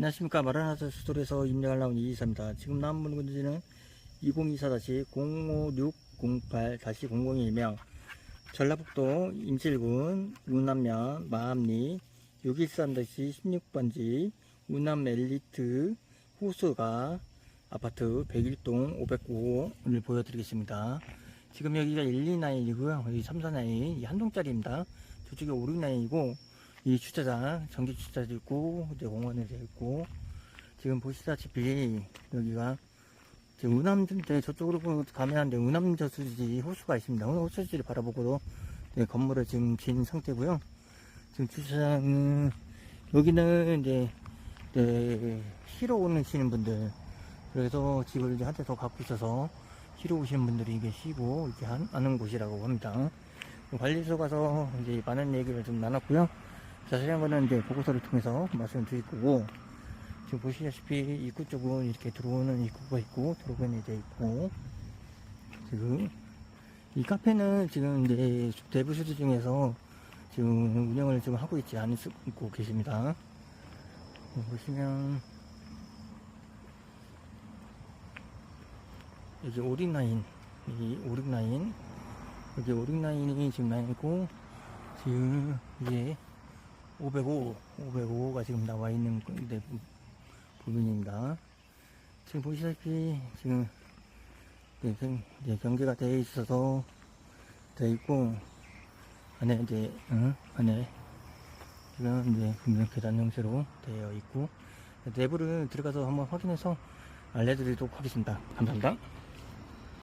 안녕하십니까 마라나스 스토리에서 임력을 나온 이이사입니다. 지금 나온 문제는 2024-056008-00이며 전라북도 임실군 운남면 마암리 613-16번지 운남 엘리트 호수가 아파트 101동 509호를 보여드리겠습니다. 지금 여기가 1, 2라인이고요. 여기 3, 4라인 이한 동짜리입니다. 저쪽에 5, 6라인이고 이 주차장 전기 주차도 있고 이제 공원에 되어 있고 지금 보시다시피 여기가 지금 운암인데 저쪽으로 가면 이제 운암저 수지 호수가 있습니다. 호수지를 바라보고도 네, 건물을 지금 진 상태고요. 지금 주차장은 여기는 이제 네, 쉬러 오시는 분들 그래서 집을 이제 한대더 갖고 있어서 쉬러 오시는 분들이 계시고 이렇게 한- 하는 곳이라고 합니다. 관리소 가서 이제 많은 얘기를 좀 나눴고요. 자세한 거는 이제 보고서를 통해서 말씀을 드릴 거고, 지금 보시다시피 입구 쪽은 이렇게 들어오는 입구가 있고, 들어오는 이제 있고, 지금 이 카페는 지금 이제 대부수지 중에서 지금 운영을 좀 하고 있지 않고 계십니다. 보시면 여기 오릭라인, 여기 오릭라인, 여기 오릭라인이 지금 라인이고, 지금 이게 505, 505가 지금 나와 있는 그- 네, 부분입니다. 지금 보시다시피 지금 네, 경- 네, 경계가 되어 있어서 되어 있고 안에 이제 응? 안에 지금 이제 금연 계단 형태로 되어 있고 내부를 들어가서 한번 확인해서 알려드리도록 하겠습니다. 감사합니다.